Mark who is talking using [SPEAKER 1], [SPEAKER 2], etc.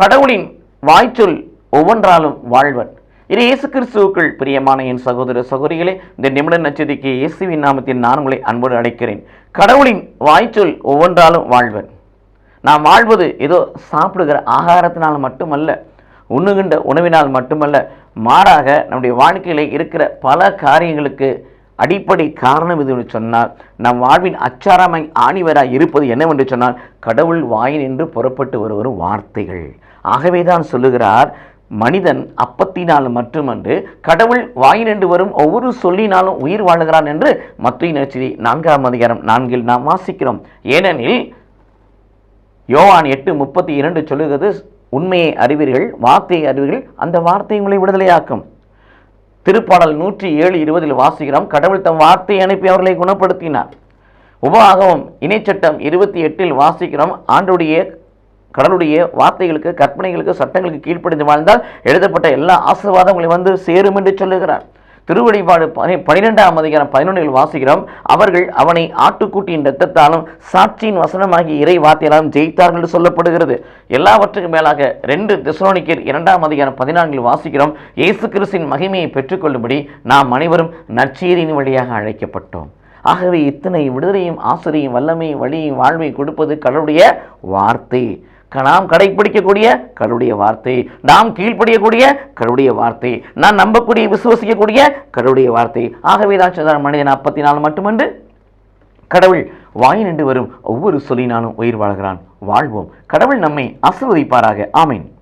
[SPEAKER 1] கடவுளின் வாய்ச்சொல் ஒவ்வொன்றாலும் வாழ்வன். இது இயேசு கிறிஸ்துவுக்குள் பிரியமான என் சகோதர சகோதரிகளே இந்த நிமிட நச்சதிக்கு இயேசுவின் நாமத்தில் நான் உங்களை அன்போடு அழைக்கிறேன். கடவுளின் வாய்ச்சொல் ஒவ்வொன்றாலும் வாழ்வன். நாம் வாழ்வது ஏதோ சாப்பிடுகிற ஆகாரத்தினால் மட்டுமல்ல உண்ணுகின்ற உணவினால் மட்டுமல்ல மாறாக நம்முடைய வாழ்க்கையில் இருக்கிற பல காரியங்களுக்கு அடிப்படை காரணம் இது என்று சொன்னால் நம் வாழ்வின் அச்சாரமாய் ஆணிவராய் இருப்பது என்னவென்று சொன்னால் கடவுள் வாயின் என்று புறப்பட்டு வருவரும் வார்த்தைகள். ஆகவே தான் சொல்லுகிறார் மனிதன் அப்பத்தினால் மட்டுமன்று கடவுள் வாயினின்று வரும் ஒவ்வொரு சொல்லினாலும் உயிர் வாழுகிறான் என்று மத்திய நச்சதி நான்காம் அதிகாரம் நான்கில் நாம் வாசிக்கிறோம். ஏனெனில் யோவான் எட்டு முப்பத்தி இரண்டு சொல்லுகிறது உண்மையை அறிவீர்கள் வார்த்தையை அறிவீர்கள் அந்த வார்த்தை உங்களை விடுதலையாக்கும். திருப்பாடல் நூற்றி ஏழு இருபதில் வாசிக்கிறோம் கடவுள் தம் வார்த்தையை அனுப்பி அவர்களை குணப்படுத்தினார். உபாகமம் இணைச்சட்டம் இருபத்தி எட்டில் வாசிக்கிறோம் ஆண்டுடைய கடவுளுடைய வார்த்தைகளுக்கு கற்பனைகளுக்கு சட்டங்களுக்கு கீழ்ப்படிந்து வாழ்ந்தால் எழுதப்பட்ட எல்லா ஆசீர்வாதங்களையும் வந்து சேரும் என்று சொல்லுகிறார். திருவடிபாடு பனி பனிரெண்டாம் அதிகாரம் பதினொன்றில் வாசிக்கிறோம். அவர்கள் அவனை ஆட்டுக்குட்டியின் இரத்தத்தாலும் சாட்சியின் வசனமாகி இறை வார்த்தையாலும் ஜெயித்தார்கள் என்று சொல்லப்படுகிறது. எல்லாவற்றுக்கும் மேலாக ரெண்டு திசுரோனிக்கர் இரண்டாம் அதிகாரம் பதினான்கில் வாசிக்கிறோம். இயேசு கிறிஸ்தின் மகிமையை பெற்றுக்கொள்ளும்படி நாம் அனைவரும் நற்செய்தியின் வழியாக அழைக்கப்பட்டோம். ஆகவே இத்தனை விடுதலையும் ஆசிரியும் வல்லமையும் வழியும் வாழ்வையும் கொடுப்பது கடவுளுடைய வார்த்தை. நாம் கடைப்பிடிக்கக்கூடிய கருடைய வார்த்தை நாம் கீழ்ப்படியக்கூடிய கருடைய வார்த்தை நான் நம்பக்கூடிய விசுவசிக்கக்கூடிய கருடைய வார்த்தை. ஆகவே தான் மனிதன் நாற்பத்தி நாலு மட்டுமன்று கடவுள் வாய் நின்று வரும் ஒவ்வொரு சொல்லினாலும் உயிர் வாழ்கிறான். வாழ்வோம். கடவுள் நம்மை ஆசிர்வதிப்பாராக. ஆமீன்.